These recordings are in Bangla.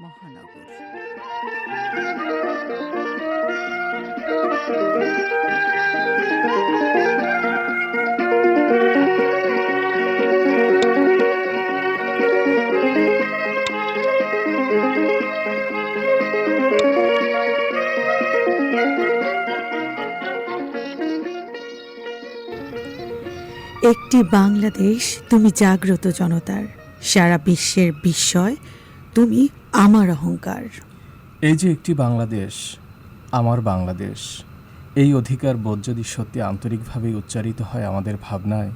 মহানগর। একটি বাংলাদেশ তুমি জাগ্রত জনতার। সারা বিশ্বের বিস্ময় তুমি আমার অহংকার। এই যে একটি বাংলাদেশ আমার বাংলাদেশ এই অধিকার বোধ যদি সত্যি আন্তরিকভাবেই উচ্চারিত হয় আমাদের ভাবনায়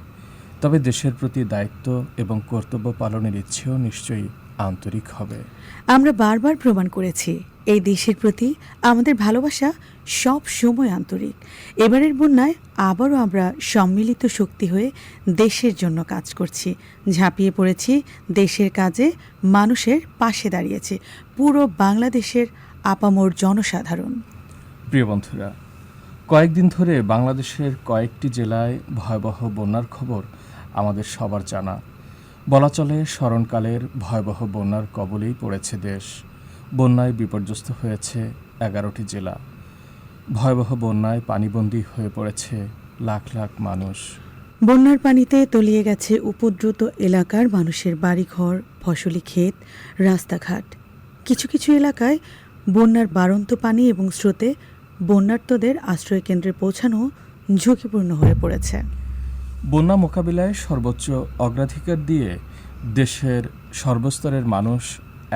তবে দেশের প্রতি দায়িত্ব এবং কর্তব্য পালনের ইচ্ছেও নিশ্চয়ই আন্তরিক হবে। আমরা বারবার প্রমাণ করেছি এই দেশের প্রতি আমাদের ভালোবাসা সব সময় আন্তরিক। এবারের বন্যায় আবারও আমরা সম্মিলিত শক্তি হয়ে দেশের জন্য কাজ করছি। ঝাঁপিয়ে পড়েছি দেশের কাজে, মানুষের পাশে দাঁড়িয়েছে। পুরো বাংলাদেশের আপামর জনসাধারণ। প্রিয় বন্ধুরা, কয়েকদিন ধরে বাংলাদেশের কয়েকটি জেলায় ভয়াবহ বন্যার খবর আমাদের সবার জানা। বলা চলে, স্মরণকালের ভয়াবহ বন্যার কবলেই পড়েছে দেশ। বন্যায় বিপর্যস্ত হয়েছে এগারোটি জেলা। ভয়াবহ বন্যায় পানিবন্দী হয়ে পড়েছে লাখ লাখ মানুষ। বন্যার পানিতে তলিয়ে গেছে উপদ্রুত এলাকার মানুষের বাড়িঘর ফসলি ক্ষেত রাস্তাঘাট। কিছু কিছু এলাকায় বন্যার বাড়ন্ত পানি এবং স্রোতে বন্যার্তদের আশ্রয়কেন্দ্রে পৌঁছানো ঝুঁকিপূর্ণ হয়ে পড়েছে। বন্যা মোকাবিলায় সর্বোচ্চ অগ্রাধিকার দিয়ে দেশের সর্বস্তরের মানুষ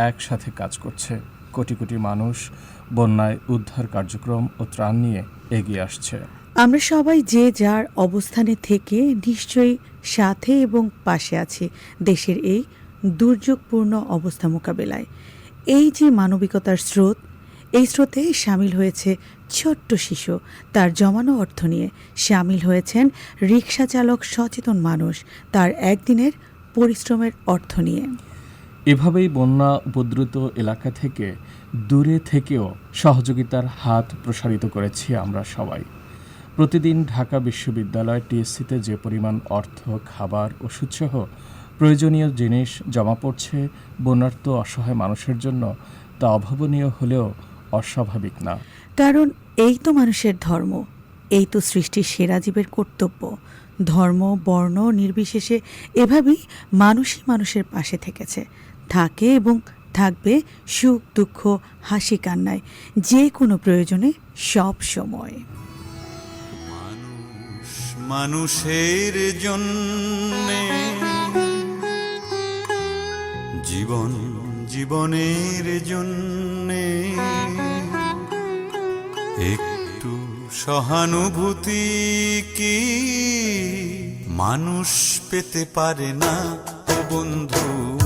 একসাথে কাজ করছে। কোটি কোটি মানুষ বন্যায় উদ্ধার কার্যক্রম ও ত্রাণ নিয়ে এগিয়ে আসছে। আমরা সবাই যে যার অবস্থানে থেকে নিশ্চয়ই সাথে এবং পাশে আছি দেশের এই দুর্যোগপূর্ণ অবস্থা মোকাবেলায়। এই যে মানবিকতার স্রোত, এই স্রোতে সামিল হয়েছে ছোট্ট শিশু। তার জমানো অর্থ নিয়ে সামিল হয়েছেন রিক্সা চালক সচেতন মানুষ। তার একদিনের পরিশ্রমের অর্থ নিয়ে। এভাবেই বন্যা উপদ্রুত এলাকা থেকে দূরে থেকেও সহযোগিতার হাত প্রসারিত করেছি আমরা সবাই। প্রতিদিন ঢাকা বিশ্ববিদ্যালয় টিএসসিতে যে পরিমাণ অর্থ, খাবার, ওষুধসহ প্রয়োজনীয় জিনিস জমা পড়ছে বন্যার্ত অসহায় মানুষের জন্য, তা অভাবনীয় হলেও অস্বাভাবিক না। কারণ এই তো মানুষের ধর্ম, এই তো সৃষ্টির সেরা জীবের কর্তব্য। ধর্ম, বর্ণ, নির্বিশেষে এভাবেই মানুষই মানুষের পাশে থেকেছে। থাকে এবং থাকবে সুখ, দুঃখ, হাসি, কান্নায়, যে কোনো প্রয়োজনে সব সময়। মানুষ মানুষের জন্য জীবন জীবনের জন্য একটু সহানুভূতি কি মানুষ পেতে পারে না বন্ধু?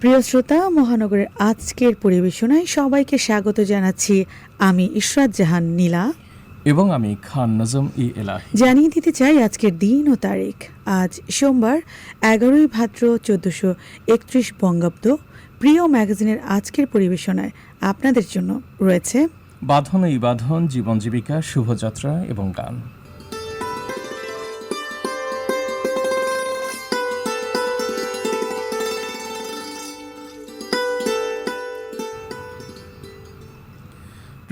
প্রিয় শ্রোতা মহানগরের আজকের পরিবেশনায় সবাইকে স্বাগত জানাচ্ছি আমি ইশরাত জাহান নীলা। এবং আমি খান নজম ই এলাহি। জানিয়ে দিতে চাই আজকের দিন ও তারিখ। আজ সোমবার এগারোই ভাদ্র চোদ্দশো একত্রিশ বঙ্গাব্দ। প্রিয় ম্যাগাজিনের আজকের পরিবেশনায় আপনাদের জন্য রয়েছে বাঁধন ও ইবাধন জীবন জীবিকা শুভযাত্রা এবং গান।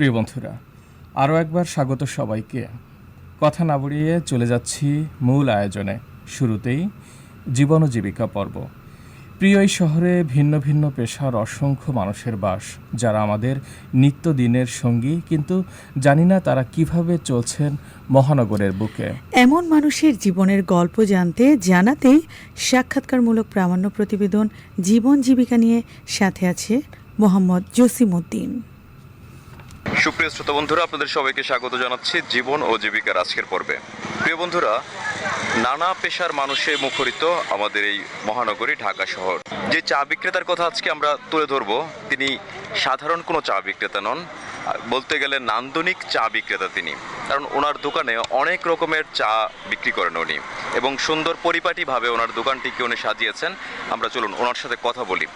প্রিয় বন্ধুরা, আরও একবার স্বাগত সবাইকে। কথা না বাড়িয়ে চলে যাচ্ছি মূল আয়োজনে, শুরুতেই জীবন জীবিকা পর্ব। প্রিয় এই শহরে ভিন্ন ভিন্ন পেশার অসংখ্য মানুষের বাস, যারা আমাদের নিত্যদিনের সঙ্গী, কিন্তু জানি না তারা কীভাবে চলছেন মহানগরের বুকে। এমন মানুষের জীবনের গল্প জানতে, জানাতেই সাক্ষাৎকারমূলক প্রামাণ্য প্রতিবেদন জীবন জীবিকা নিয়ে সাথে আছে মোহাম্মদ জসিমউদ্দিন। সুপ্রিয় শ্রোতা বন্ধুরা, আপনাদের সবাইকে স্বাগত জানাচ্ছি জীবন ও জীবিকার আজকের পর্বে। প্রিয় বন্ধুরা, নানা পেশার মানুষে মুখরিত আমাদের এই মহানগরী, ঢাকা শহর। যে চা বিক্রেতার কথা আজকে আমরা তুলে ধরবো, তিনি সাধারণ কোনো চা বিক্রেতা নন বলতে গেলে নান্দনিক চা বিক্রেতা তিনি। কারণ ওনার দোকানে অনেক রকমের চা বিক্রি করেন উনি, এবং সুন্দর পরিপাটিভাবে ওনার দোকানটিকে উনি সাজিয়েছেন। আমরা চলুন ওনার সাথে কথা বলি।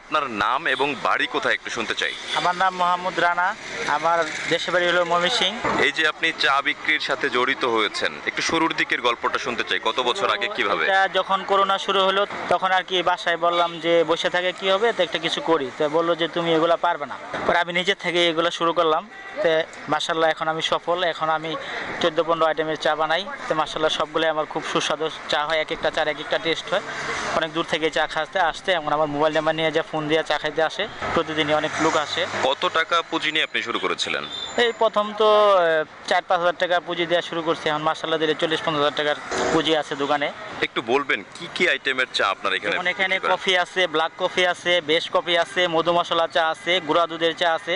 আপনার নাম এবং বাড়ি কোথায় একটু শুনতে চাই। আমার নাম মোহাম্মদ রানা। আমার দেশের বাড়ি হলো ময়মনসিং এই যে আপনি চা বিক্রির সাথে জড়িত হয়েছেন একটু শুরুর দিকের গল্পটা শুনতে চাই কত বছর আগে কীভাবে? এটা যখন করোনা শুরু হলো তখন আর কি বাসায় বললাম যে বসে থাকে কি হবে? তো একটা কিছু করি। তো বলল যে তুমি এগুলো পারবে না। পরে আমি নিজের থেকে এগুলো শুরু করলাম। তো মাসাল্লাহ এখন আমি সফল। এখন আমি চোদ্দ পনেরো আইটেমের চা বানাই। তো মাসাল্লাহ সবগুলোই আমার খুব সুস্বাদু চা হয় এক একটা চার এক একটা টেস্ট হয়। অনেক দূর থেকে চা খাতে আসতে এখন আমার মোবাইল নাম্বার নিয়ে যা ফোন দিয়ে চা খাইতে আসে প্রতিদিনই অনেক লোক আসে। কত টাকা পুঁজি নিয়ে আপনি শুরু করেছিলেন? এই প্রথম তো চার পাঁচ হাজার টাকা পুঁজি দেওয়া শুরু করছি এখন মাসাল্লাহ দিলে চল্লিশ পঞ্চাশ হাজার টাকার পুঁজি আছে দোকানে। একটু বলবেন কি কি আইটেমের চা আপনার এখানে যেমন এখানে কফি আছে ব্ল্যাক কফি আছে বেশ কফি আছে মধু মশলা চা আছে গুঁড়া দুধের চা আছে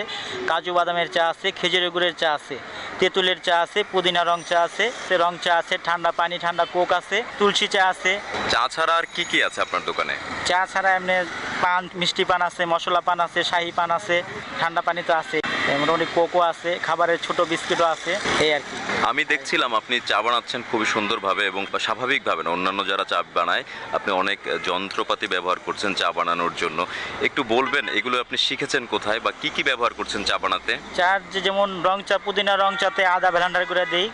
কাজু বাদামের চা আছে খেজুরের গুড়ের চা আছে তেঁতুলের চা আছে পুদিনা রং চা আছে সে রং চা আছে ঠান্ডা পানি ঠান্ডা কোক আছে তুলসী চা আছে। চা ছাড়া আর কি কি আছে আপনার দোকানে? চা ছাড়া এমনি পান মিষ্টি পান আছে মশলা পান আছে শাহি পান আছে ঠান্ডা পানি তো আছে। মোটামুটি কোকো আছে খাবারের ছোট বিস্কিটও আছে এই আর কি। আমি দেখছিলাম আপনি চা বানাচ্ছেন খুবই সুন্দরভাবে এবং স্বাভাবিকভাবে না অন্যান্য যারা চা বানায় আপনি অনেক যন্ত্রপাতি ব্যবহার করছেন চা বানানোর জন্য। একটু বলবেন এগুলো আপনি শিখেছেন কোথায় বা কি কি ব্যবহার করছেন চা বানাতে? চার যে যেমন রং চা পুদিনা রং চাতে আদা ভেলান্ডার করে দিই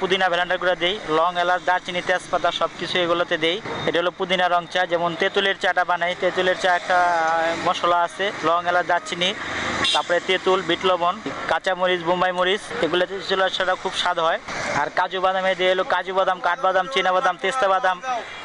পুদিনা ভেলান্ডার করে দিই লং এলাচ দারচিনি তেজপাতা সব কিছু এগুলোতে দিই। এটা হলো পুদিনা রং চা, যেমন তেঁতুলের চাটা বানাই। তেঁতুলের চা একটা মশলা আছে, লং এলাচ, দারচিনি, তারপরে তেঁতুল, বিট লবণ, কাঁচা মরিচ, বোম্বাই মরিচ, এগুলো চুলার চাটা খুব স্বাদ হয়। আর কাজু বাদামে দিয়ে এলো কাজু বাদাম কাঠবাদাম বাদাম তেস্তা বাদাম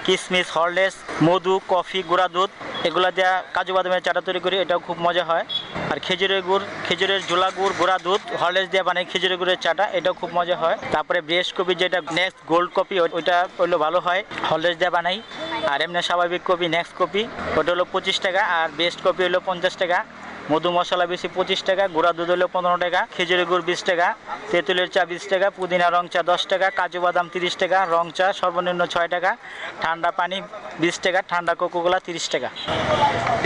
কিশমিশ হরলেস, মধু, কফি, গুঁড়া দুধ, এগুলো দেওয়া কাজু বাদামের চাটা তৈরি করি, এটাও খুব মজা হয়। আর খেজুরের গুড়, খেজুরের ঝোলা গুড়, গুঁড়া দুধ, হরলেস দিয়ে বানাই খেজুরের গুড়ের চাটা, এটাও খুব মজা হয়। তারপরে ব্রেস কপি, যেটা নেক্সট গোল্ড কপি, ওইটা হলো ভালো হয়, হরলেস দিয়ে বানাই। আর এমনি স্বাভাবিক কপি নেক্সট কপি। ওটা হলো পঁচিশ টাকা আর বেস্ট কপি হলো পঞ্চাশ টাকা। মধু মশলা বেশি পঁচিশ টাকা, গুঁড়া দুধ হলো পনেরো টাকা খেজুরের গুড় বিশ টাকা, তেঁতুলের চা বিশ টাকা, পুদিনা রং চা দশ টাকা, কাজু বাদাম তিরিশ টাকা, রং চা সর্বনিম্ন ছয় টাকা, ঠান্ডা পানি বিশ টাকা, ঠান্ডা কোকোকোলা তিরিশ টাকা।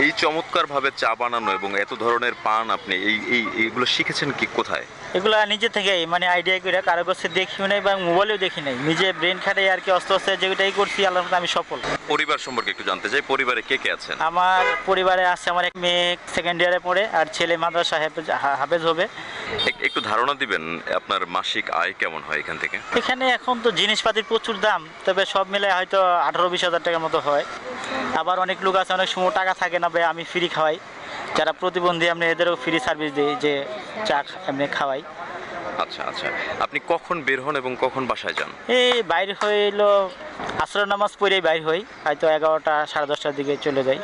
এই চমৎকারভাবে চা বানানো এবং এত ধরনের পান আপনি এই, এইগুলো শিখেছেন কি কোথায়? এগুলো নিজে থেকেই মানে আইডিয়া করে কারও কাছে দেখিও নাই বা মোবাইলেও দেখি নাই। নিজে ব্রেন খাটাই আর কি অস্তে আস্তে যেটাই করছি আল্লাহ আমি সফল। পরিবার সম্পর্কে একটু জানতে চাই পরিবারে কে কে আছেন? আমার পরিবারে আছে আমার এক মেয়ে সেকেন্ড ইয়ারে পড়ে আর ছেলে মাদ্রাসা হাফেজ হাফেজ হবে। একটু ধারণা দিবেন আপনার মাসিক আয় কেমন হয় এখান থেকে? এখানে এখন তো জিনিসপাতির প্রচুর দাম তবে সব মিলে হয়তো আঠারো বিশ হাজার টাকার মতো হয়। আবার অনেক লোক আছে অনেক সময় টাকা থাকে না ভাই আমি ফ্রি খাওয়াই। যারা প্রতিবন্ধী আমি এদেরও ফ্রি সার্ভিস দিই যে চা এমনি খাওয়াই। আচ্ছা আচ্ছা। আপনি কখন বের হন এবং কখন বাসায় যান? এই বাইরে হইল আসর নামাজ পড়েই বাইর হই হয়তো এগারোটা সাড়ে দশটার দিকে চলে যাই।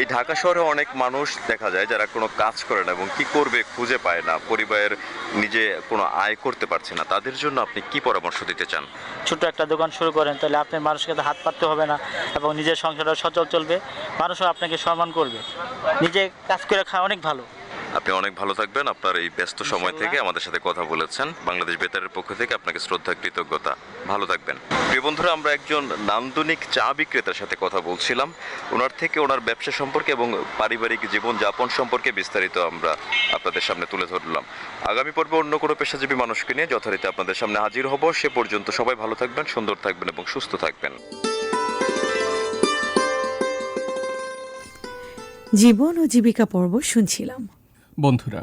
এই ঢাকা শহরে অনেক মানুষ দেখা যায় যারা কোনো কাজ করে না এবং কি করবে খুঁজে পায় না। পরিবারের নিজে কোনো আয় করতে পারছে না। তাদের জন্য আপনি কি পরামর্শ দিতে চান? ছোট একটা দোকান শুরু করেন তাহলে আপনি মানুষকে তো হাত পাততে হবে না এবং নিজের সংসারটা সচল চলবে। মানুষও আপনাকে সম্মান করবে। নিজে কাজ করে খাওয়া অনেক ভালো। আপনি অনেক ভালো থাকবেন। আপনার এই ব্যস্ত সময় থেকে আমাদের সাথে কথা বলেছেন। বাংলাদেশ বেতারের পক্ষ থেকে আপনাকে শ্রদ্ধা কৃতজ্ঞতা। ভালো থাকবেন। প্রিয় বন্ধুরা আমরা একজন নান্দনিক চা বিক্রেতার সাথে কথা বলছিলাম। ওনার থেকে ওনার ব্যবসা সম্পর্কে এবং পারিবারিক জীবনযাপন সম্পর্কে বিস্তারিত আমরা আপনাদের সামনে তুলে ধরলাম। আগামী পর্বে অন্য কোনো পেশাজীবী মানুষকে নিয়ে যথারীতি আপনাদের সামনে হাজির হব। সে পর্যন্ত সবাই ভালো থাকবেন সুন্দর থাকবেন এবং সুস্থ থাকবেন। জীবন ও জীবিকা পর্ব শুনছিলাম। বন্ধুরা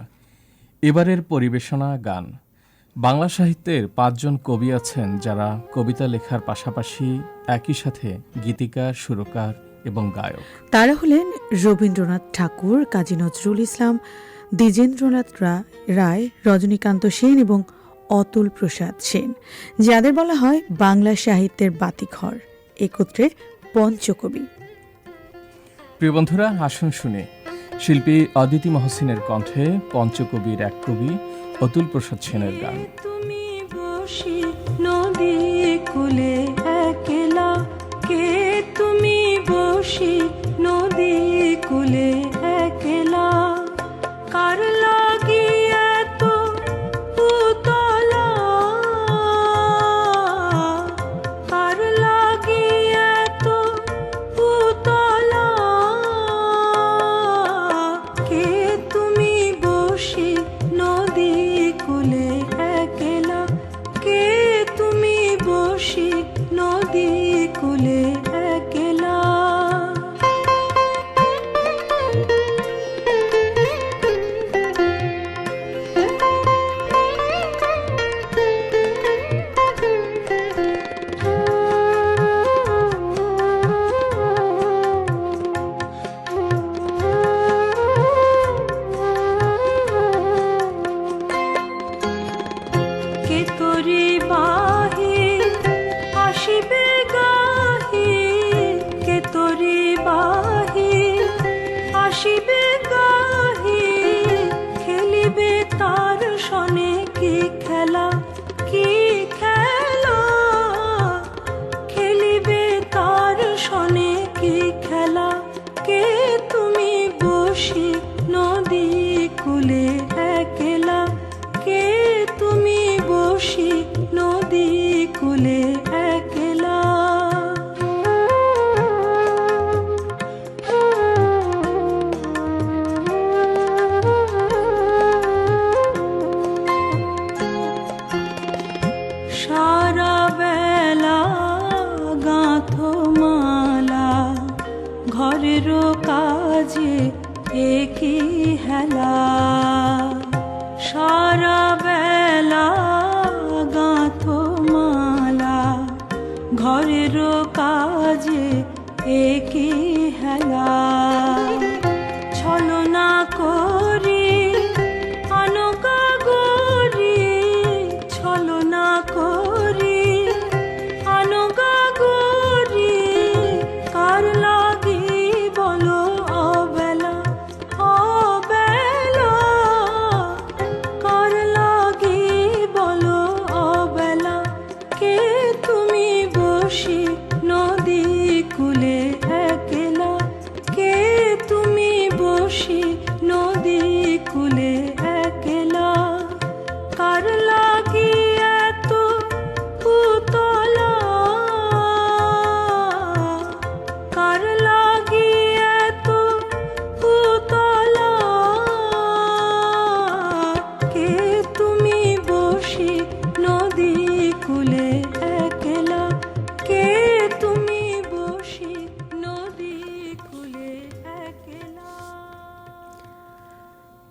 এবারের পরিবেশনা গান। বাংলা সাহিত্যের পাঁচজন কবি আছেন যারা কবিতা লেখার পাশাপাশি একই সাথে গীতিকার সুরকার এবং গায়ক। তারা হলেন রবীন্দ্রনাথ ঠাকুর কাজী নজরুল ইসলাম দ্বিজেন্দ্রনাথ রায় রজনীকান্ত সেন এবং অতুল প্রসাদ সেন যাদের বলা হয় বাংলা সাহিত্যের বাতিঘর একত্রে পঞ্চকবি। প্রিয় বন্ধুরা আসুন শুনে শিল্পী অদিতি মহসিনের কণ্ঠে পঞ্চকবির এক কবি অতুল প্রসাদ সেনের গান। তুমি বসি নদী কুলে একলা। কে তুমি বসি নদী কুলে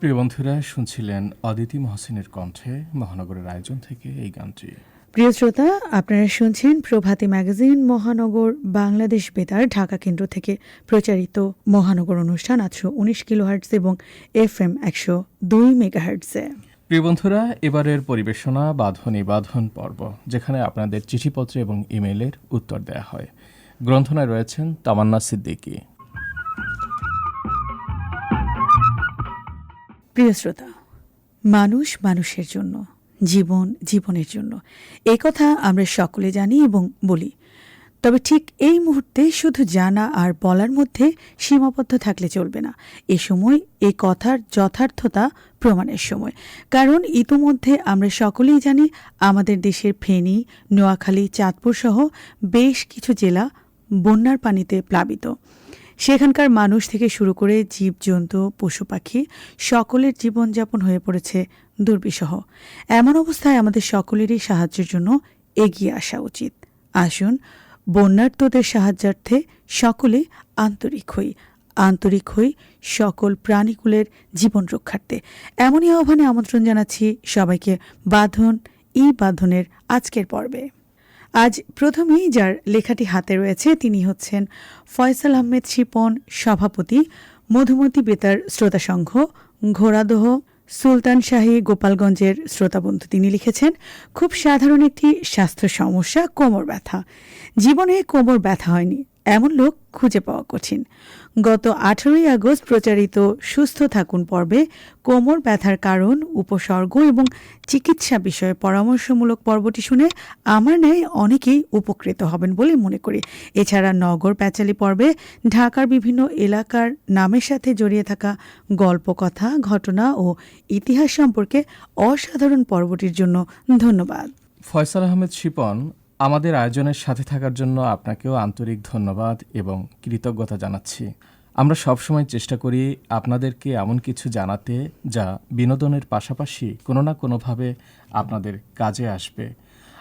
প্রিয় বন্ধুরা শুনছিলেন অদিতি মহসিনের কণ্ঠে মহানগরের আয়োজন থেকে এই গানটি। প্রিয় শ্রোতা আপনারা শুনছেন প্রভাতী ম্যাগাজিন মহানগর বাংলাদেশ বেতার ঢাকা কেন্দ্র থেকে প্রচারিত মহানগর অনুষ্ঠান আটশো উনিশ কিলোহার্টস এবং এফ এম একশো দুই মেগাহার্টসে প্রিয় বন্ধুরা এবারের পরিবেশনা বাঁধনী বাঁধন পর্ব যেখানে আপনাদের চিঠিপত্র এবং ইমেইলের উত্তর দেয়া হয়। গ্রন্থনায় রয়েছেন তামান্না সিদ্দিকী। প্রিয় শ্রোতা, মানুষ মানুষের জন্য, জীবন জীবনের জন্য। এই কথা আমরা সকলে জানি এবং বলি। তবে ঠিক এই মুহূর্তে শুধু জানা আর বলার মধ্যে সীমাবদ্ধ থাকলে চলবে না। এ সময় এই কথার যথার্থতা প্রমাণের সময়। কারণ ইতোমধ্যে আমরা সকলেই জানি আমাদের দেশের ফেনী, নোয়াখালী চাঁদপুর সহ বেশ কিছু জেলা বন্যার পানিতে প্লাবিত। সেখানকার মানুষ থেকে শুরু করে জীবজন্তু পশু, পাখি সকলের জীবনযাপন হয়ে পড়েছে দুর্বিষহ। এমন অবস্থায় আমাদের সকলেরই সাহায্যের জন্য এগিয়ে আসা উচিত। আসুন, বন্যার্তদের সাহায্যার্থে সকলে আন্তরিক হই। আন্তরিক হই সকল প্রাণীকুলের জীবন রক্ষার্থে। এমনই আহ্বানে আমন্ত্রণ জানাচ্ছি সবাইকে। বাঁধন, ই বাঁধনের আজকের পর্বে। আজ প্রথমেই যার লেখাটি হাতে রয়েছে তিনি হচ্ছেন ফয়সাল আহমেদ শিপন, সভাপতি, মধুমতি বেতার শ্রোতা সংঘ, ঘোড়াদহ, সুলতান শাহী গোপালগঞ্জের শ্রোতাবন্ধু। তিনি লিখেছেন, খুব সাধারণ একটি স্বাস্থ্য সমস্যা, কোমর ব্যথা। জীবনে কোমর ব্যথা হয়নি। এমন লোক খুঁজে পাওয়া কঠিন। গত আঠারোই আগস্ট প্রচারিত সুস্থ থাকুন পর্বে কোমর ব্যথার কারণ, উপসর্গ এবং চিকিৎসা বিষয়ে পরামর্শমূলক পর্বটি শুনে আমার ন্যায় অনেকেই উপকৃত হবেন বলে মনে করি। এছাড়া নগর প্যাচালি পর্বে ঢাকার বিভিন্ন এলাকার নামের সাথে জড়িয়ে থাকা গল্পকথা, ঘটনা ও ইতিহাস সম্পর্কে অসাধারণ পর্বটির জন্য ধন্যবাদ। ফয়সাল আহমেদ শিপন আমাদের আয়োজনের সাথে থাকার জন্য আপনাকেও আন্তরিক ধন্যবাদ এবং কৃতজ্ঞতা জানাচ্ছি। আমরা সবসময় চেষ্টা করি আপনাদেরকে এমন কিছু জানাতে যা বিনোদনের পাশাপাশি কোনো না কোনোভাবে আপনাদের কাজে আসবে।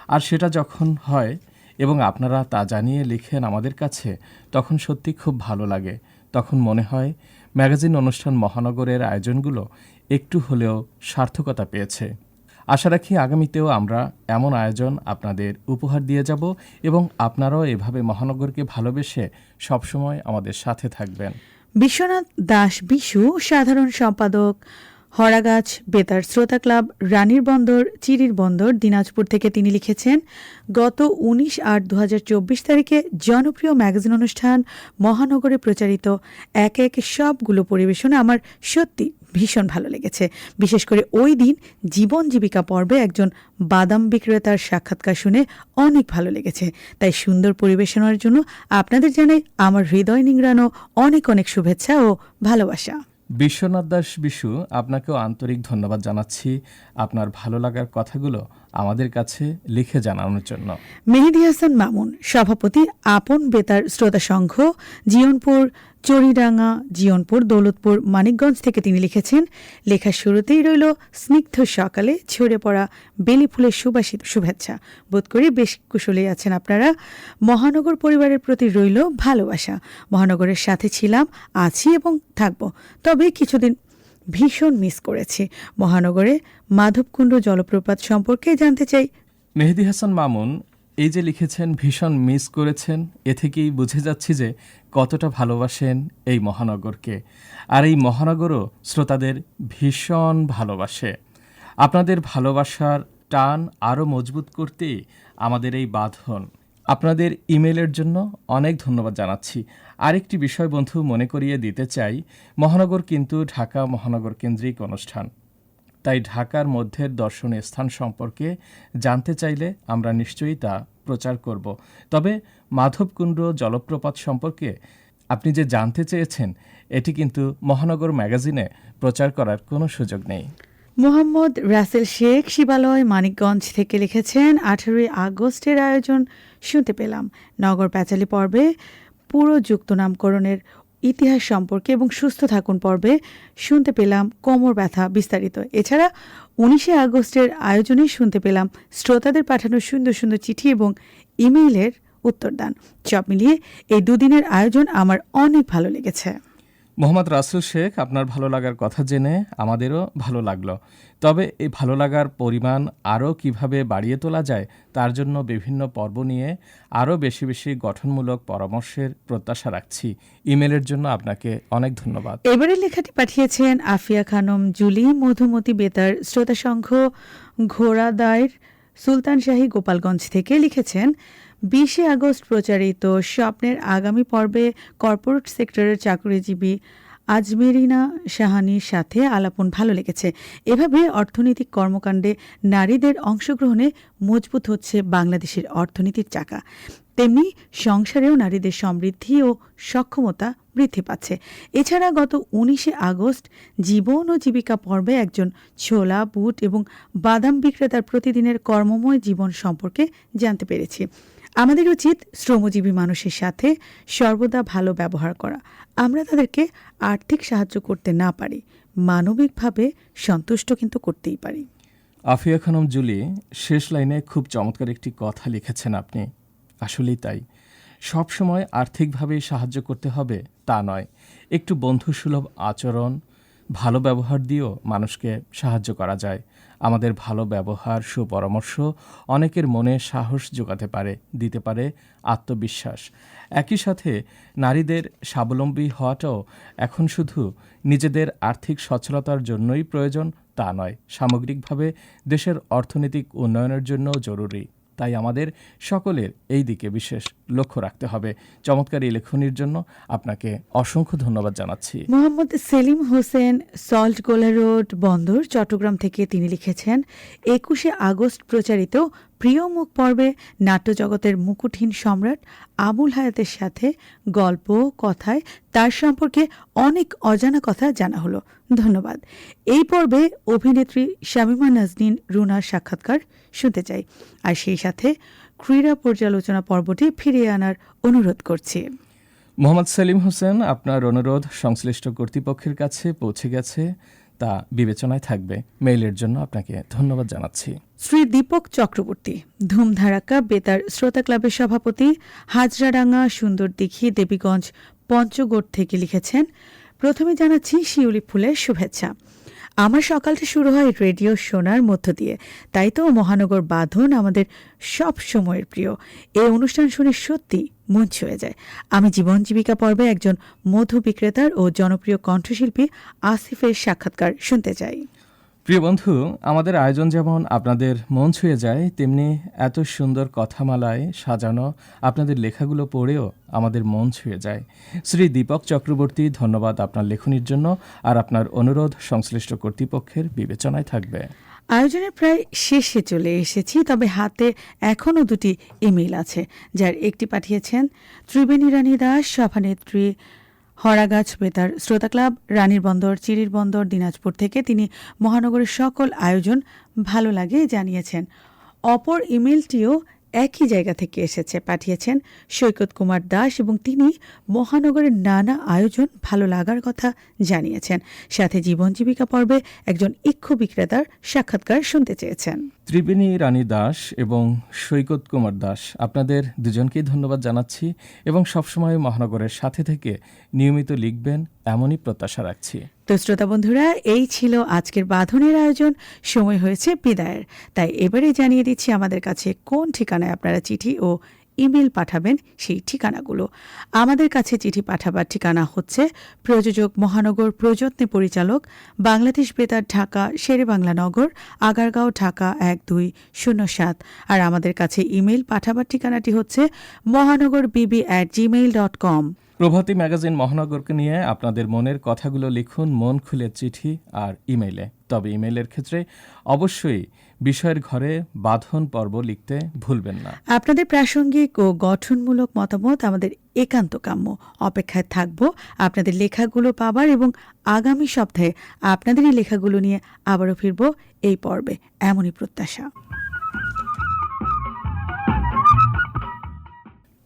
আর সেটা যখন হয় এবং আপনারা তা জানিয়ে লিখেন আমাদের কাছে, তখন সত্যি খুব ভালো লাগে। তখন মনে হয় ম্যাগাজিন অনুষ্ঠান মহানগরের আয়োজনগুলো একটু হলেও সার্থকতা পেয়েছে। আশা রাখি আগামীতেও আমরা এমন আয়োজন আপনাদের উপহার দিয়ে যাব এবং আপনারাও এভাবে মহানগরকে ভালোবেসে সবসময় আমাদের সাথে থাকবেন। বিশ্বনাথ দাস বিশু, সাধারণ সম্পাদক হরাগাছ, বেতার শ্রোতা ক্লাব, রানীর বন্দর, চিরির বন্দর দিনাজপুর থেকে তিনি লিখেছেন, গত উনিশ আট দু চব্বিশ তারিখে জনপ্রিয় ম্যাগাজিন অনুষ্ঠান মহানগরে প্রচারিত এক এক সবগুলো পরিবেশনা আমার সত্যি ভীষণ ভালো লেগেছে। বিশেষ করে ওই দিন জীবন জীবিকা পর্বে একজন বাদাম বিক্রেতার সাক্ষাৎকার শুনে অনেক ভালো লেগেছে। তাই সুন্দর পরিবেশনার জন্য আপনাদের জানাই আমার হৃদয় নিংড়ানো অনেক অনেক শুভেচ্ছা ও ভালোবাসা। বিশ্বনাথ দাস বিশু আপনাকেও আন্তরিক ধন্যবাদ জানাচ্ছি। আপনার ভালো লাগার কথাগুলো আমাদের কাছে লিখে জানানোর জন্য। মেহেদি হাসান মামুন, সভাপতি আপন বেতার শ্রোতা সংঘ, জিয়নপুর, চড়িডাঙ্গা, জিয়নপুর, দৌলতপুর, মানিকগঞ্জ থেকে তিনি লিখেছেন লেখার শুরুতেই রইল স্নিগ্ধ সকালে ঝরে পড়া বেলি ফুলের সুবাসিত শুভেচ্ছা। বোধ করি বেশ কুশলেই আছেন আপনারা। মহানগর পরিবারের প্রতি রইল ভালোবাসা। মহানগরের সাথে ছিলাম, আছি এবং থাকব। তবে কিছুদিন ভীষণ মিস করেছি। মহানগরে মাধবকুণ্ড জলপ্রপাত সম্পর্কে জানতে চাই। মেহেদি হাসান মামুন, এই যে লিখেছেন, ভীষণ মিস করেছেন, এ থেকেই বুঝে যাচ্ছি যে কতটা ভালোবাসেন এই মহানগরকে। আর এই মহানগরও শ্রোতাদের ভীষণ ভালোবাসে। আপনাদের ভালোবাসার টান আরও মজবুত করতেই আমাদের এই বাঁধন। আপনাদের ইমেলের জন্য অনেক ধন্যবাদ জানাচ্ছি। আরেকটি বিষয় বন্ধু মনে করিয়ে দিতে চাই, মহানগর কিন্তু ঢাকা মহানগর কেন্দ্রিক অনুষ্ঠান। তাই ঢাকার মধ্যের দর্শনীয় স্থান সম্পর্কে জানতে চাইলে আমরা নিশ্চয়ই তা প্রচার করব। তবে মাধবকুণ্ড জলপ্রপাত সম্পর্কে আপনি যে জানতে চেয়েছেন, এটি কিন্তু মহানগর ম্যাগাজিনে প্রচার করার কোনো সুযোগ নেই। মোহাম্মদ রাসেল শেখ শিবালয়, মানিকগঞ্জ থেকে লিখেছেন, আঠেরোই আগস্টের আয়োজন শুনতে পেলাম। নগর প্যাচালি পর্বে পুরো যুক্ত নামকরণের ইতিহাস সম্পর্কে এবং সুস্থ থাকুন পর্বে শুনতে পেলাম কোমর ব্যথা বিস্তারিত। এছাড়া উনিশে আগস্টের আয়োজনে শুনতে পেলাম শ্রোতাদের পাঠানো সুন্দর সুন্দর চিঠি এবং ইমেইলের উত্তরদান। সব মিলিয়ে এই দুদিনের আয়োজন আমার অনেক ভালো লেগেছে। মোহাম্মদ রাসেল শেখ, আপনার ভালো লাগার কথা জেনে আমাদেরও ভালো লাগল। তবে এই ভালো লাগার পরিমাণ আরও কীভাবে বাড়িয়ে তোলা যায়, তার জন্য বিভিন্ন পর্ব নিয়ে আরও বেশি বেশি গঠনমূলক পরামর্শের প্রত্যাশা রাখছি। ইমেলের জন্য আপনাকে অনেক ধন্যবাদ। এবারে লেখাটি পাঠিয়েছেন আফিয়া খানম জুলি, মধুমতি বেতার শ্রোতা সংঘ ঘোড়াদায়ের সুলতান শাহী, গোপালগঞ্জ থেকে লিখেছেন বিশে আগস্ট প্রচারিত স্বপ্নের আগামী পর্বে কর্পোরেট সেক্টরের চাকরিজীবী আজমেরিনা সাহানির সাথে আলাপন ভালো লেগেছে। এভাবে অর্থনৈতিক কর্মকাণ্ডে নারীদের অংশগ্রহণে মজবুত হচ্ছে বাংলাদেশের অর্থনীতির চাকা। তেমনি সংসারেও নারীদের সমৃদ্ধি ও সক্ষমতা বৃদ্ধি পাচ্ছে। এছাড়া গত উনিশে আগস্ট জীবন ও জীবিকা পর্বে একজন ছোলা, বুট এবং বাদাম বিক্রেতার প্রতিদিনের কর্মময় জীবন সম্পর্কে জানতে পেরেছি। আমাদের উচিত শ্রমজীবী মানুষের সাথে সর্বদা ভালো ব্যবহার করা। আমরা তাদেরকে আর্থিক সাহায্য করতে না পারি, মানবিকভাবে সন্তুষ্ট কিন্তু করতেই পারি। আফিয়া খানম জুলি, শেষ লাইনে খুব চমৎকার একটি কথা লিখেছেন আপনি। আসলেই তাই। সব সময় আর্থিকভাবে সাহায্য করতে হবে তা নয়। একটু বন্ধুসুলভ আচরণ, ভালো ব্যবহার দিয়েও মানুষকে সাহায্য করা যায়। আমাদের ভালো ব্যবহার, সুপরামর্শ অনেকের মনে সাহস যোগাতে পারে, দিতে পারে আত্মবিশ্বাস। একই সাথে নারীদের স্বাবলম্বী হওয়াটাও এখন শুধু নিজেদের আর্থিক সচ্ছলতার জন্যই প্রয়োজন তা নয়, সামগ্রিকভাবে দেশের অর্থনৈতিক উন্নয়নের জন্যও জরুরি। তাই আমাদের সকলের এই দিকে বিশেষ লক্ষ্য রাখতে হবে। চমৎকার এই জন্য আপনাকে অসংখ্য ধন্যবাদ জানাচ্ছি। মোহাম্মদ সেলিম হোসেন, সল্ট গোলা রোড বন্দর, চট্টগ্রাম থেকে তিনি লিখেছেন, একুশে আগস্ট প্রচারিত প্রিয় মুখ পর্বে নাট্যজগতের মুকুটহীন সম্রাট আবুল হায়াতের সাথে গল্প, কথায় তার সম্পর্কে অনেক অজানা কথা জানা হলো। ধন্যবাদ। এই পর্বে অভিনেত্রী শামিমা নাজনীন রুনার সাক্ষাৎকার শুনতে চাই। আর সেই সাথে ক্রীড়া পর্যালোচনা পর্বটি ফিরিয়ে আনার অনুরোধ করছি। মোহাম্মদ সেলিম হোসেন আপনার অনুরোধ সংশ্লিষ্ট কর্তৃপক্ষের কাছে পৌঁছে গেছে তা বিবেচনায় থাকবে। মেইলের জন্য আপনাকে ধন্যবাদ জানাচ্ছি। শ্রী দীপক চক্রবর্তী ধুমধারাক্কা বেতার শ্রোতা ক্লাবের সভাপতি হাজরাডাঙ্গা সুন্দরদিঘি দেবীগঞ্জ পঞ্চগড় থেকে লিখেছেন প্রথমে জানাচ্ছি শিউলি ফুলের শুভেচ্ছা। আমার সকালটা শুরু হয় রেডিও শোনার মধ্য দিয়ে। তাই তো মহানগর বাঁধন আমাদের সব সময়ের প্রিয়। এই অনুষ্ঠান শুনে সত্যি মন ছুঁয়ে যায়। আমি জীবন জীবিকা পর্বে একজন মধু বিক্রেতার ও জনপ্রিয় কণ্ঠশিল্পী আসিফের সাক্ষাৎকার শুনতে চাই। প্রিয় বন্ধু, আমাদের আয়োজন যেমন আপনাদের মন ছুঁয়ে যায়, তেমনি এত সুন্দর কথামালায় সাজানো আপনাদের লেখাগুলো পড়েও আমাদের মন ছুঁয়ে যায়। শ্রী দীপক চক্রবর্তী, ধন্যবাদ আপনার লেখনির জন্য আর আপনার অনুরোধ সংশ্লিষ্ট কর্তৃপক্ষের বিবেচনায় থাকবে। আয়োজনের প্রায় শেষে চলে এসেছি, তবে হাতে এখনও দুটি ইমেইল আছে, যার একটি পাঠিয়েছেন ত্রিবেণী রানী দাস, সভানেত্রী হরাগাছ বেতার শ্রোতা ক্লাব, রানীর বন্দর, চিরির বন্দর, দিনাজপুর থেকে তিনি মহানগরের সকল আয়োজন ভালো লাগে জানিয়েছেন। অপর ইমেলটিও একই জায়গা থেকে এসেছে, পাঠিয়েছেন সৈকত কুমার দাস এবং তিনি মহানগরের নানা আয়োজন ভালো লাগার কথা জানিয়েছেন। সাথে জীবন জীবিকা পর্বে একজন ইক্ষু বিক্রেতার সাক্ষাৎকার শুনতে চেয়েছেন। ত্রিবেণী রানী দাস এবং সৈকত কুমার দাস, আপনাদের দুজনকেই ধন্যবাদ জানাচ্ছি এবং সবসময় মহানগরের সাথে থেকে নিয়মিত লিখবেন, এমনই প্রত্যাশা রাখছি। তো শ্রোতা বন্ধুরা, এই ছিল আজকের বাঁধনের আয়োজন। সময় হয়েছে বিদায়ের। তাই এবারে জানিয়ে দিচ্ছি আমাদের কাছে কোন ঠিকানায় আপনারা চিঠি ও ইমেল পাঠাবেন সেই ঠিকানাগুলো। আমাদের কাছে চিঠি পাঠাবার ঠিকানা হচ্ছে প্রযোজক মহানগর প্রযত্নে পরিচালক, বাংলাদেশ বেতার ঢাকা শেরে বাংলা নগর, আগারগাঁও ঢাকা এক দুই শূন্য সাত। আর আমাদের কাছে ইমেল পাঠাবার ঠিকানাটি হচ্ছে Mahanagar BB at Gmail dot com Prabhati magazine মহানগরকে নিয়ে আপনাদের মনের কথাগুলো লিখুন, মন খুলে চিঠি আর ইমেইলে। তবে ইমেইলের ক্ষেত্রে অবশ্যই বিষয়ের ঘরে বাঁধন পর্ব লিখতে ভুলবেন না। আপনাদের প্রাসঙ্গিক ও গঠনমূলক মতামত আমাদের একান্ত কাম্য। অপেক্ষায় থাকব আপনাদের লেখাগুলো পাবার এবং আগামী সপ্তাহে আপনাদের এই লেখাগুলো নিয়ে আবারও ফিরব এই পর্বে। এমনই প্রত্যাশা।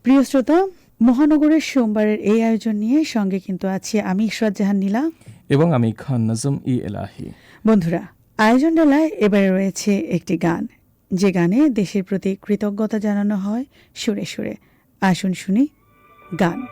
প্রিয় শ্রোতা মহানগরের সোমবারের এই আয়োজন নিয়ে সঙ্গে কিন্তু আছি আমি ঈশ্বর জাহান নীলা। এবং আমি খান নাজম ই এলাহি। বন্ধুরা আয়োজন ডালায় এবারে রয়েছে একটি গান। যে গানে দেশের প্রতি কৃতজ্ঞতা জানানো হয় সুরে সুরে। আসুন শুনি গান।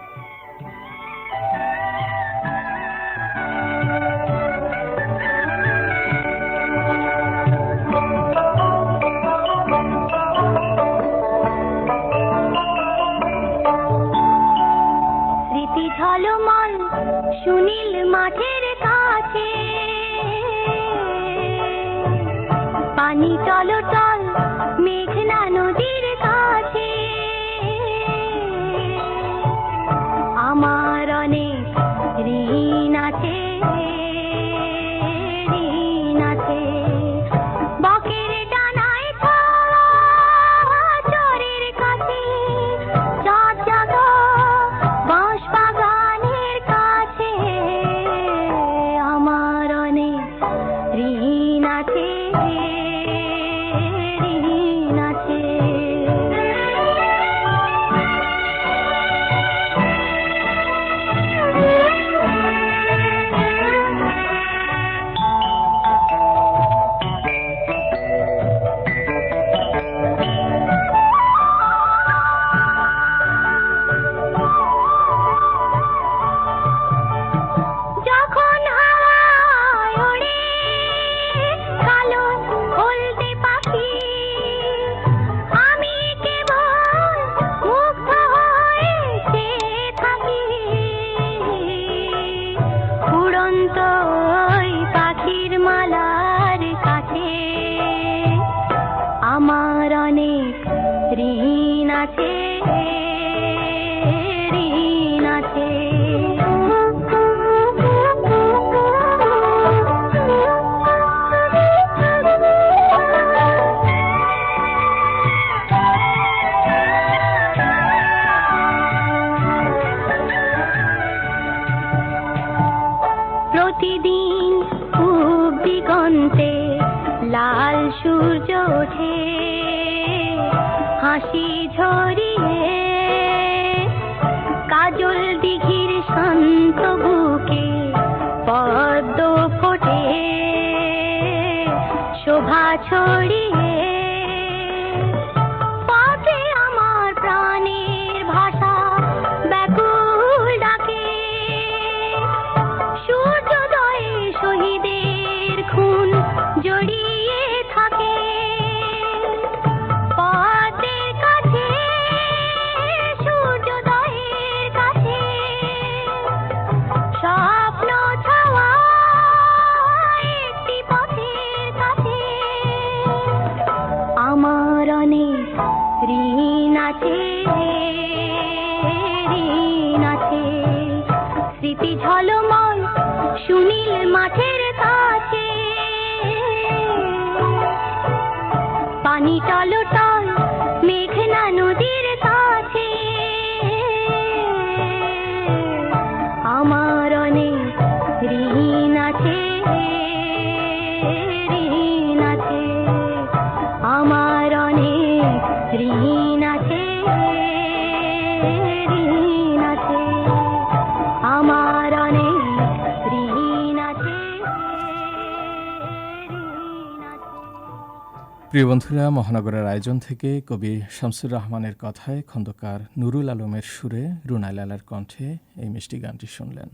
প্রিয় বন্ধুরা, মহানগরের আয়োজন থেকে কবি শামসুর রহমানের কথায় খন্দকার নুরুল আলমের সুরে রুনাইল আলার কণ্ঠে এই মিষ্টি গানটি শুনলেন।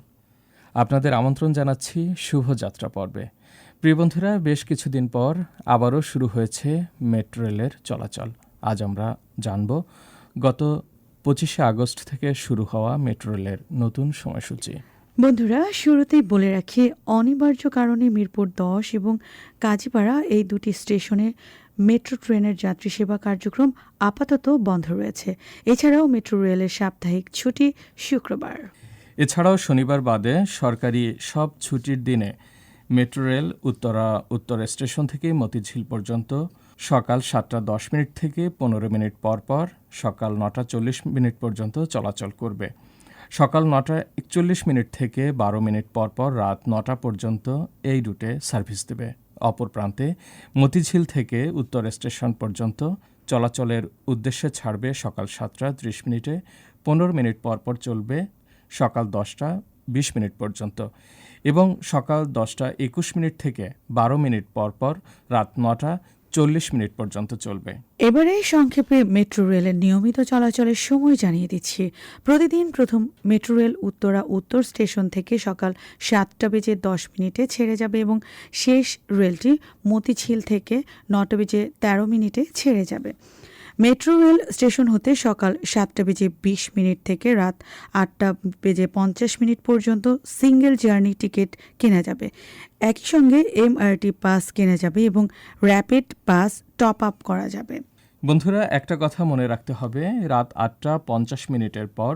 আপনাদের আমন্ত্রণ জানাচ্ছি শুভ যাত্রা পর্বে। প্রিয় বন্ধুরা, বেশ কিছুদিন পর আবারও শুরু হয়েছে মেট্রো রেলের চলাচল। আজ আমরা জানব গত পঁচিশে আগস্ট থেকে শুরু হওয়া মেট্রো রেলের নতুন সময়সূচি। বন্ধুরা, শুরুতেই বলে রাখি, অনিবার্য কারণে মিরপুর দশ এবং কাজীপাড়া এই দুটি স্টেশনে মেট্রো ট্রেনের যাত্রী সেবা কার্যক্রম আপাতত বন্ধ রয়েছে। এছাড়াও মেট্রো রেলের সাপ্তাহিক ছুটি শুক্রবার। এছাড়াও শনিবার বাদে সরকারি সব ছুটির দিনে মেট্রো রেল উত্তরা, উত্তর স্টেশন থেকে মতিঝিল পর্যন্ত সকাল সাতটা দশ মিনিট থেকে পনেরো মিনিট পর পর সকাল নটা চল্লিশ মিনিট পর্যন্ত চলাচল করবে। সকাল নটা একচল্লিশ মিনিট থেকে বারো মিনিট পর পর রাত নটা পর্যন্ত এই রুটে সার্ভিস দেবে। অপর প্রান্তে মতিঝিল থেকে উত্তর স্টেশন পর্যন্ত চলাচলের উদ্দেশ্যে ছাড়বে সকাল সাতটা ত্রিশ মিনিটে, পনেরো মিনিট পরপর পর চলবে সকাল দশটা বিশ মিনিট পর্যন্ত এবং সকাল দশটা একুশ মিনিট থেকে বারো মিনিট পর পর রাত নটা চল্লিশ মিনিট পর্যন্ত চলবে। এবারে সংক্ষেপে মেট্রো রেলের নিয়মিত চলাচলের সময় জানিয়ে দিচ্ছি। প্রতিদিন প্রথম মেট্রো রেল উত্তরা উত্তর স্টেশন থেকে সকাল সাতটা বেজে দশ মিনিটে ছেড়ে যাবে এবং শেষ রেলটি মতিঝিল থেকে নটা বেজে তেরো মিনিটে ছেড়ে যাবে। মেট্রো রেল স্টেশন হতে সকাল সাতটা বেজে বিশ মিনিট থেকে রাত আটটা বেজে পঞ্চাশ মিনিট পর্যন্ত সিঙ্গেল জার্নি টিকিট কেনা যাবে। একই সঙ্গে এমআরটি পাস কেনা যাবে এবং র্যাপিড পাস টপ আপ করা যাবে। বন্ধুরা, একটা কথা মনে রাখতে হবে। রাত আটটা পঞ্চাশ মিনিটের পর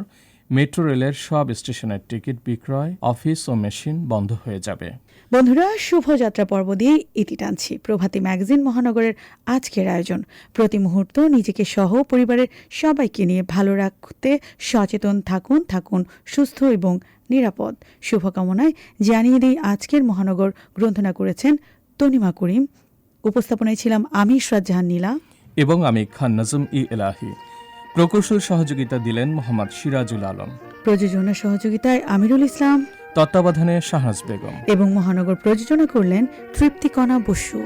মেট্রো রেলের সব স্টেশনের টিকিট বিক্রয় অফিস ও মেশিন বন্ধ হয়ে যাবে। বন্ধুরা শুভযাত্রা পর্ব দিয়ে ইতি টানছি। প্রভাতী ম্যাগাজিন মহানগরের আজকের আয়োজন। প্রতি মুহূর্ত নিজেকে সহ পরিবারের সবাইকে নিয়ে ভালো রাখতে সচেতন থাকুন থাকুন সুস্থ এবং নিরাপদ। শুভকামনায় জানিয়ে দিই আজকের মহানগর গ্রন্থনা করেছেন তনিমা করিম। উপস্থাপনায় ছিলাম আমি শ্রদ্ধান নীলা। এবং আমি খান নজম ই এলাহি। প্রকৌশল সহযোগিতা দিলেন মোহাম্মদ সিরাজুল আলম। প্রযোজনা সহযোগিতায় আমিরুল ইসলাম তত্ত্বাবধানে শাহনাজ বেগম। এবং মহানগর প্রযোজনা করলেন তৃপ্তিকণা বসু।